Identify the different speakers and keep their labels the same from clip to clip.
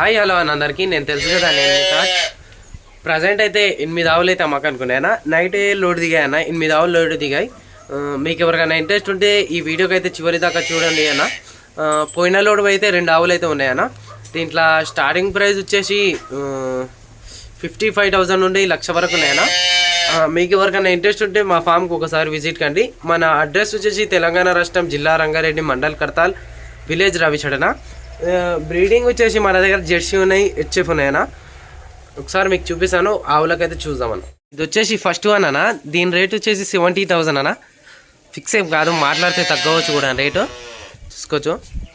Speaker 1: Hi hello అని అందరికీ నేను తెలుసు కదా నేను ప్రజెంట్ అయితే ఎనిమిది ఆవులు అయితే అమ్మకం అనుకున్నాయన? నైట్ లోడ్ దిగాయన్న ఎనిమిది ఆవులు లోడ్ దిగాయి. మీకు ఎవరికైనా ఇంట్రెస్ట్ ఉంటే ఈ వీడియోకి అయితే చివరి దాకా చూడండి అన్న. పోయిన లోడ్ అయితే రెండు ఆవులు అయితే ఉన్నాయన్న. దీంట్లో స్టార్టింగ్ ప్రైస్ వచ్చేసి ఫిఫ్టీ ఫైవ్ థౌజండ్ నుండి లక్ష వరకు ఉన్నాయన్న. మీకు ఎవరికైనా ఇంట్రెస్ట్ ఉంటే మా ఫామ్కి ఒకసారి విజిట్ కండి. మన అడ్రస్ వచ్చేసి తెలంగాణ రాష్ట్రం జిల్లా రంగారెడ్డి మండల్ కర్తాల్ విలేజ్ రవిచడన. బ్రీడింగ్ వచ్చేసి మన దగ్గర జెర్సీ ఉన్నాయి హెచ్ఎఫ్ ఉన్నాయన్నా ఒకసారి మీకు చూపిస్తాను ఆవులకైతే చూద్దామన్న ఇది వచ్చేసి ఫస్ట్ వన్ అన్న దీని రేట్ వచ్చేసి సెవెంటీ థౌసండ్ అన్న. ఫిక్స్ ఏం కాదు మాట్లాడితే తగ్గవచ్చు కూడా రేటు. చూసుకోవచ్చు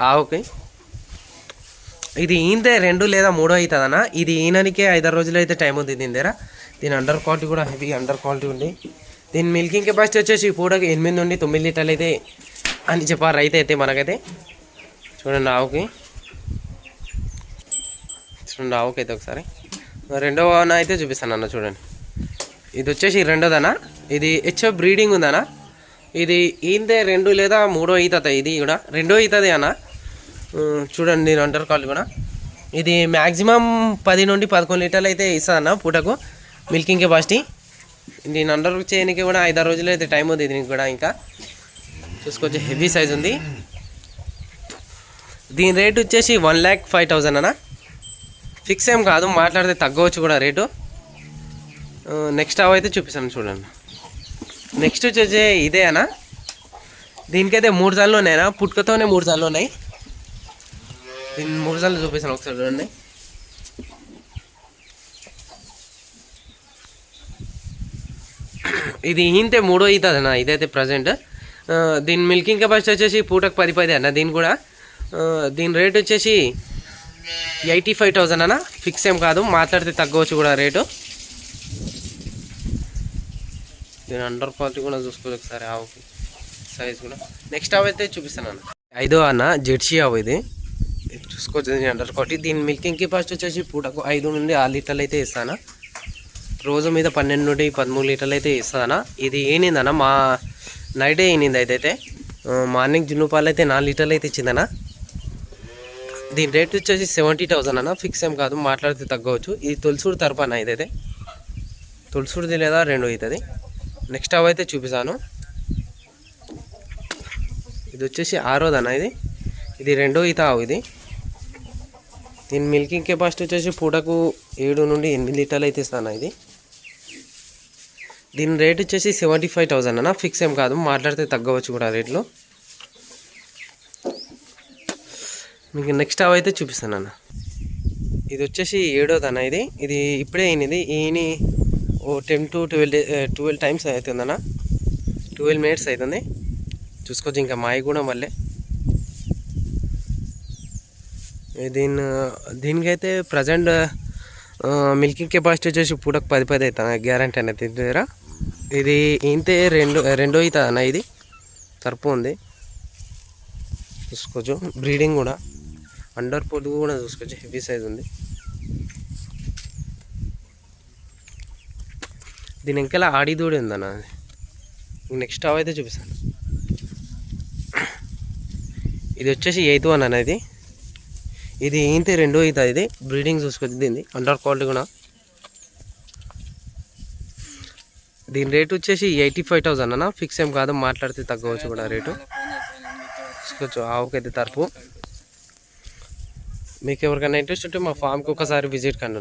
Speaker 1: ఆవుకి. ఇది ఈంతే రెండు లేదా మూడో అవుతుంది అన్న ఇది ఈయననికే ఐదారు రోజులు అయితే టైం ఉంది దీని దగ్గర. దీని అండర్ క్వాలిటీ కూడా హెవీ అండర్ క్వాలిటీ ఉంది. దీని మిల్కింగ్ కెపాసిటీ వచ్చేసి పూటకి ఎనిమిది నుండి తొమ్మిది లీటర్లు అయితే అని చెప్పారు రైతు అయితే మనకైతే. చూడండి ఆవుకి. చూడండి ఆవుకి అయితే ఒకసారి. రెండవ అన్న అయితే చూపిస్తాను అన్న చూడండి. ఇది వచ్చేసి రెండోదనా? ఇది హెచ్ఎఫ్ బ్రీడింగ్ ఉందనా? ఇది ఈందే రెండు లేదా మూడో ఈతత ఇది కూడా? రెండో ఈతది అన్న. చూడండి నేను అంటారు కాళ్ళు కూడా. ఇది మ్యాక్సిమం పది నుండి పదకొండు లీటర్లు అయితే ఇస్తుంది అన్న పూటకు. Milking capacity. దీని అండర్ చేయడానికి కూడా ఐదారు రోజులు అయితే టైం ఉంది దీనికి కూడా ఇంకా. చూసుకొచ్చి హెవీ సైజ్ ఉంది. దీని రేట్ వచ్చేసి వన్ ల్యాక్ ఫైవ్ థౌజండ్ అన్న. ఫిక్స్ ఏం కాదు మాట్లాడితే తగ్గవచ్చు కూడా రేటు. నెక్స్ట్ అవి అయితే చూపిస్తాను చూడండి. నెక్స్ట్ వచ్చేసి ఇదే అన్న. దీనికైతే మూడు సార్లు ఉన్నాయనా పుట్టుకతోనే మూడు సార్లు ఉన్నాయి. దీన్ని మూడు సార్లు చూపిస్తాను ఒకసారి చూడండి. ఇది ఇంతే మూడో ఈతది అన్న ఇదైతే ప్రజెంట్ దీని మిల్కింగ్ కెపాసిటీ వచ్చేసి పూటకు పది పది అన్న దీని కూడా. దీని రేట్ వచ్చేసి ఎయిటీ ఫైవ్ థౌజండ్ అన్న. ఫిక్స్ ఏం కాదు మాట్లాడితే తగ్గవచ్చు కూడా రేటు. దీని అండర్ క్వాలిటీ కూడా చూసుకోవచ్చు ఒకసారి ఆవుకి సైజ్ కూడా. నెక్స్ట్ ఆవు అయితే చూపిస్తాను అన్న. ఐదో అన్న జెర్సీ ఆవు ఇది. చూసుకోవచ్చు దీని అండర్ క్వాలిటీ దీని మిల్కింగ్ కెపాసిటీ వచ్చేసి పూటకు ఐదు నుండి ఆరు లీటర్లు అయితే ఇస్తాను రోజు మీద పన్నెండు నుండి పదమూడు లీటర్లు అయితే ఇస్తానా ఇది ఏనిందన్న మా నైటే ఏనింది అయితే మార్నింగ్ జున్ను పాలు అయితే నాలుగు లీటర్లు అయితే ఇచ్చిందనా దీని రేట్ వచ్చేసి సెవెంటీ థౌసండ్ అన్న. ఫిక్స్ ఏం కాదు మాట్లాడితే తగ్గవచ్చు. ఇది తులసూడు తరపు అన్న ఇదైతే. తులసూడిది లేదా రెండు అవుతుంది నెక్స్ట్ అవి అయితే చూపిస్తాను. ఇది వచ్చేసి ఆరోది అన్న ఇది. ఇది రెండో ఈత ఆవు ఇది. దీని మిల్కింగ్ కెపాసిటీ వచ్చేసి పూటకు ఏడు నుండి ఎనిమిది లీటర్లు అయితే ఇస్తాను ఇది. దీని రేట్ వచ్చేసి సెవెంటీ ఫైవ్ థౌసండ్ అన్న. ఫిక్స్ ఏం కాదు మాట్లాడితే తగ్గవచ్చు కూడా రేట్లో మీకు నెక్స్ట్ అవి అయితే చూపిస్తాను అన్న ఇది వచ్చేసి ఏడోదన్న అన్న ఇది? ఇది ఇప్పుడే అయినది. ఈయని ఓ ten to twelve day twelve times అవుతుందన్న ట్వెల్వ్ మినిట్స్ అవుతుంది. చూసుకోవచ్చు ఇంకా మాయ కూడా మళ్ళీ. దీని దీనికైతే ప్రజెంట్ మిల్కింగ్ కెపాసిటీ వచ్చేసి పూటకు పది పది అవుతుంది గ్యారంటీ అనేది దీని దగ్గర. ఇది ఇంతే రెండు రెండో అవుతుంది అన్న ఇది. తరపు ఉంది. చూసుకోవచ్చు బ్రీడింగ్ కూడా. అండర్ పొడుగు కూడా చూసుకోవచ్చు. హెవీ సైజ్ ఉంది. దీని ఇంకెలా ఆడి దూడి ఉందన్న. నెక్స్ట్ అవి అయితే చూపిస్తాను. ఇది వచ్చేసి ఎయిత్ వన్ అన్న ఇది. ఇది ఏంటి రెండో అవుతుంది ఇది బ్రీడింగ్ చూసుకోవచ్చు దీన్ని. అండర్ క్వాలిటీ కూడా. దీని రేట్ వచ్చేసి ఎయిటీ ఫైవ్ థౌసండ్ అన్న. ఫిక్స్ ఏం కాదు. మాట్లాడితే తగ్గవచ్చు కూడా రేటు. చూసుకోవచ్చు. ఆవుకైతే తరపు. మీకు ఎవరికైనా ఇంట్రెస్ట్ ఉంటే మా ఫామ్కి ఒకసారి విజిట్ కండి